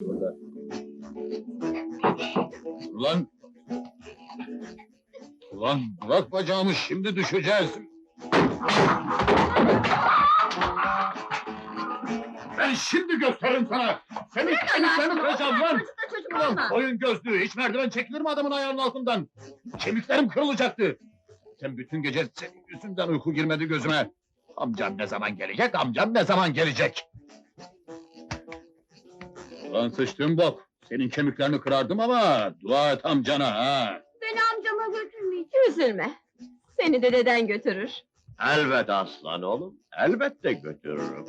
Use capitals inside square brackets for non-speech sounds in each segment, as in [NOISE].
Burada. Ulan! Ulan bırak bacağımı şimdi düşeceğiz. Ben şimdi gösteririm sana. Senin kemiklerini kıracağım lan. Ulan koyun gözlüğü. Hiç merdiven çekilir mi adamın ayağının altından? Kemiklerim kırılacaktı. Sen bütün gece senin yüzünden uyku girmedi gözüme. Amcam ne zaman gelecek, amcam ne zaman gelecek? Ulan sıçtığım bok. Senin kemiklerini kırardım ama dua et amcana ha. Beni amcama götürmeyecek. Üzülme. Seni de deden götürür. Elbet aslan oğlum. Elbette götürürüm.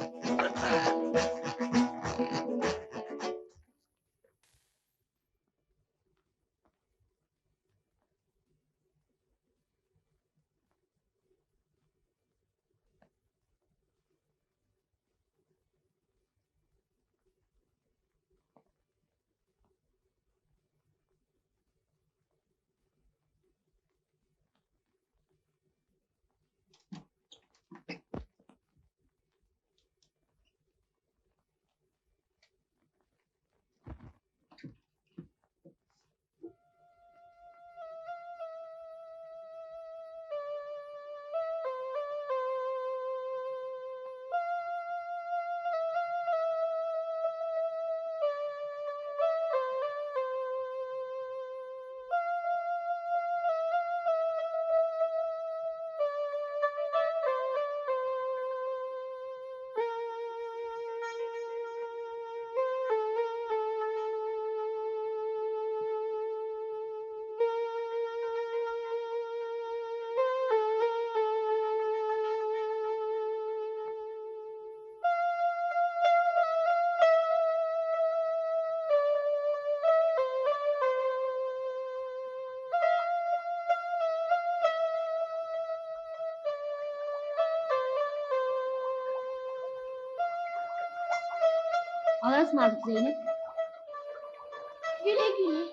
Allah'a ısmarladık Zeynep. Güle güle.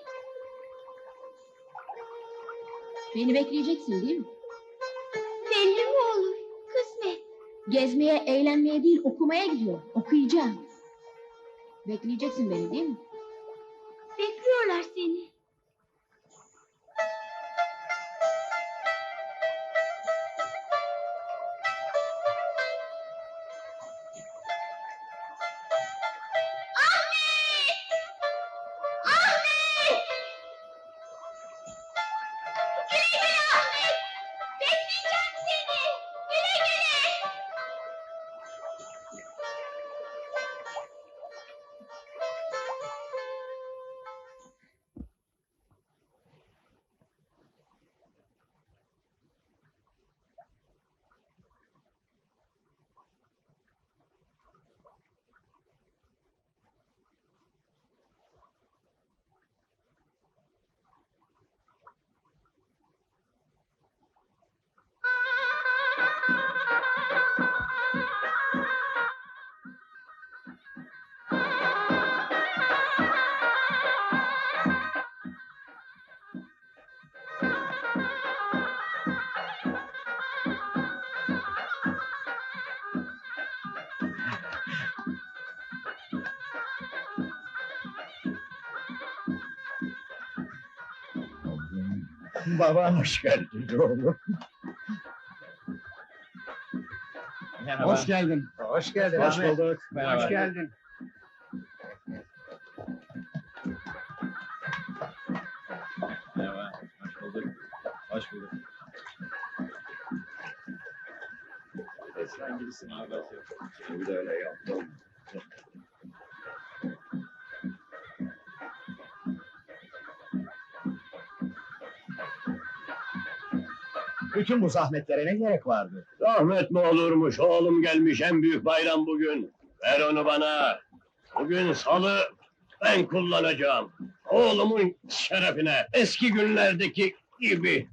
Beni bekleyeceksin değil mi? Belli mi olur? Kısmet. Gezmeye, eğlenmeye değil, okumaya gidiyorum. Okuyacağım. Bekleyeceksin beni değil mi? [LAUGHS] Baba hoş geldin oğlum. Hoş geldin. Hoş geldin. Hoş Ahmet. bulduk. Merhaba. Hoş geldin. Merhaba, hoş bulduk. Hoş bulduk. Sen gibisin abi. Bir de öyle yaptım. Bütün bu zahmetlere ne gerek vardı? Rahmet mi olurmuş oğlum gelmiş en büyük bayram bugün. Ver onu bana. Bugün salı ben kullanacağım. Oğlumun şerefine eski günlerdeki gibi.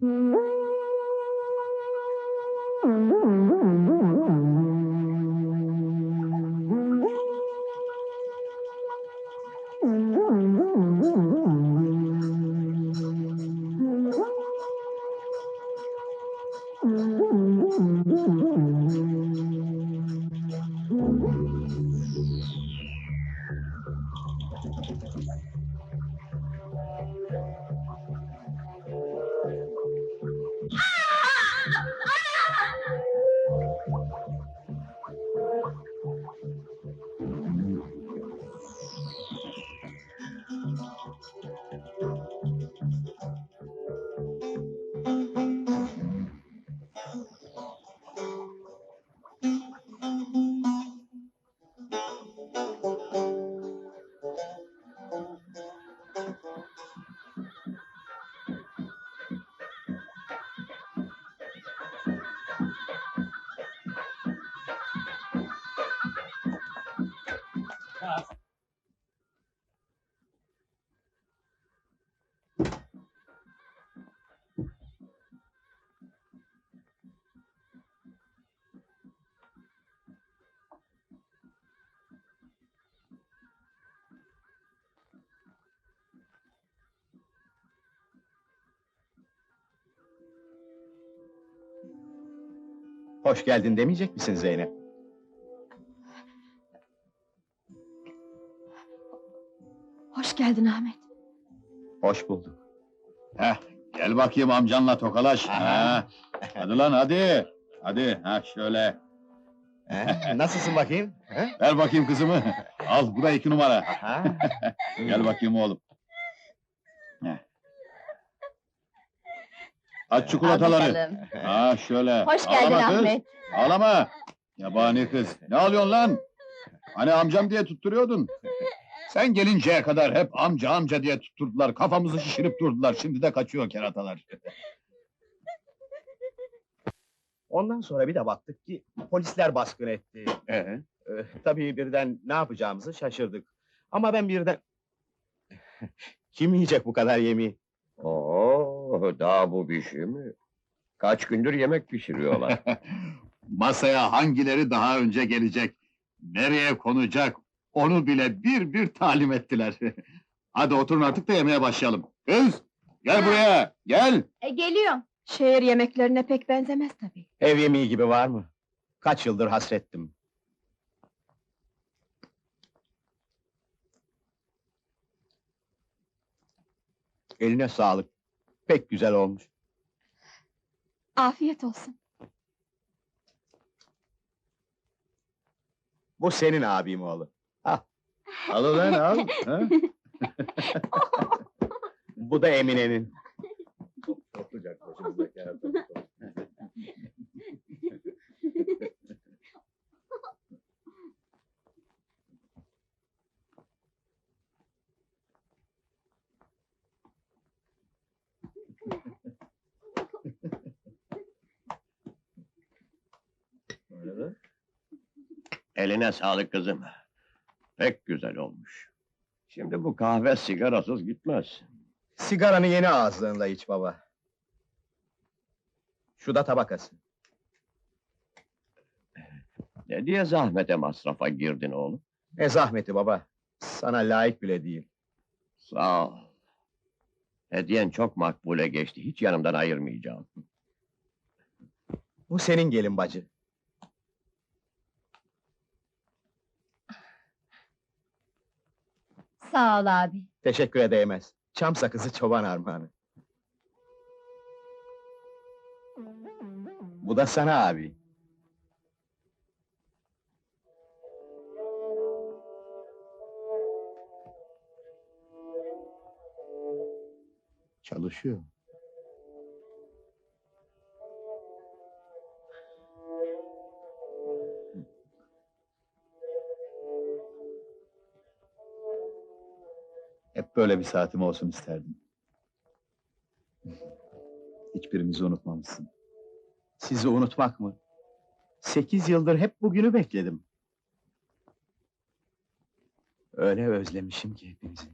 Hoş geldin demeyecek misin Zeynep? Hoş geldin Ahmet. Hoş bulduk. Heh, gel bakayım amcanla tokalaş. Ha. Hadi lan hadi. Hadi ha şöyle. He, Nasılsın bakayım? He? Ver bakayım kızımı. Al bu da iki numara. Ha? Gel bakayım oğlum. Aç çikolataları. Ha şöyle. Hoş geldin Ağlama kız, Ahmet. Ağlama. Yabani kız. Ne alıyorsun lan? Hani amcam diye tutturuyordun. Sen gelinceye kadar hep amca amca diye tutturdular. Kafamızı şişirip durdular. Şimdi de kaçıyor keratalar. Ondan sonra bir de baktık ki polisler baskın etti. Ee? Ee, tabii birden ne yapacağımızı şaşırdık. Ama ben birden... [LAUGHS] Kim yiyecek bu kadar yemeği? Oo, [LAUGHS] daha bu bir şey mi? Kaç gündür yemek pişiriyorlar. [LAUGHS] Masaya hangileri daha önce gelecek, nereye konacak, onu bile bir bir talim ettiler. [LAUGHS] Hadi oturun artık da yemeğe başlayalım. Kız, gel buraya, gel. E, geliyorum. Şehir yemeklerine pek benzemez tabii. Ev yemeği gibi var mı? Kaç yıldır hasrettim. Eline sağlık. Pek güzel olmuş. Afiyet olsun. Bu senin abim oğlu. Al ulan al. [LAUGHS] ha? Bu da Emine'nin. Sokacak başımızdaki. Eline sağlık kızım. Pek güzel olmuş. Şimdi bu kahve sigarasız gitmez. Sigaranı yeni ağızlığında iç baba. Şu da tabakası. Ne diye zahmete masrafa girdin oğlum? Ne zahmeti baba. Sana layık bile değil. Sağ ol. Hediyen çok makbule geçti. Hiç yanımdan ayırmayacağım. Bu senin gelin bacı. Sağ ol abi. Teşekkür edemez. Çam sakızı çoban armağanı. Bu da sana abi. Çalışıyor. Böyle bir saatim olsun isterdim. Hiçbirimizi unutmamışsın. Sizi unutmak mı? Sekiz yıldır hep bugünü bekledim. Öyle özlemişim ki hepinizi.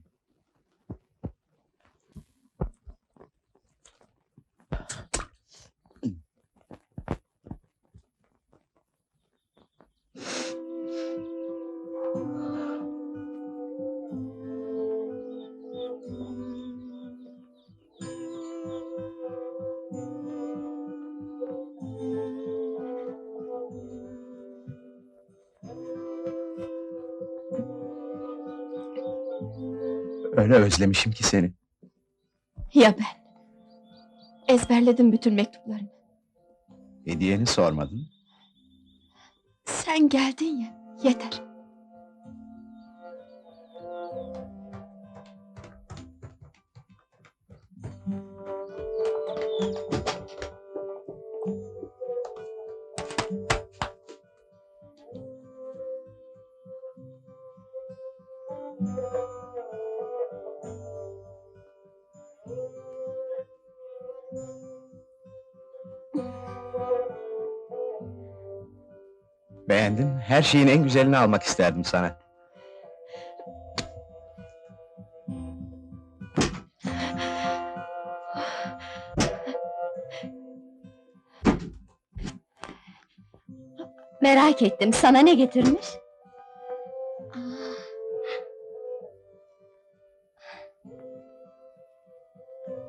Öyle özlemişim ki seni. Ya ben? Ezberledim bütün mektuplarını. Hediyeni sormadın. Sen geldin ya, yeter. Beğendim. Her şeyin en güzelini almak isterdim sana. Merak ettim, sana ne getirmiş?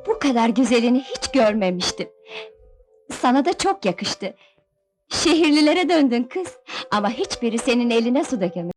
Bu kadar güzelini hiç görmemiştim. Sana da çok yakıştı. Şehirlilere döndün kız. Ama hiçbiri senin eline su dökemez.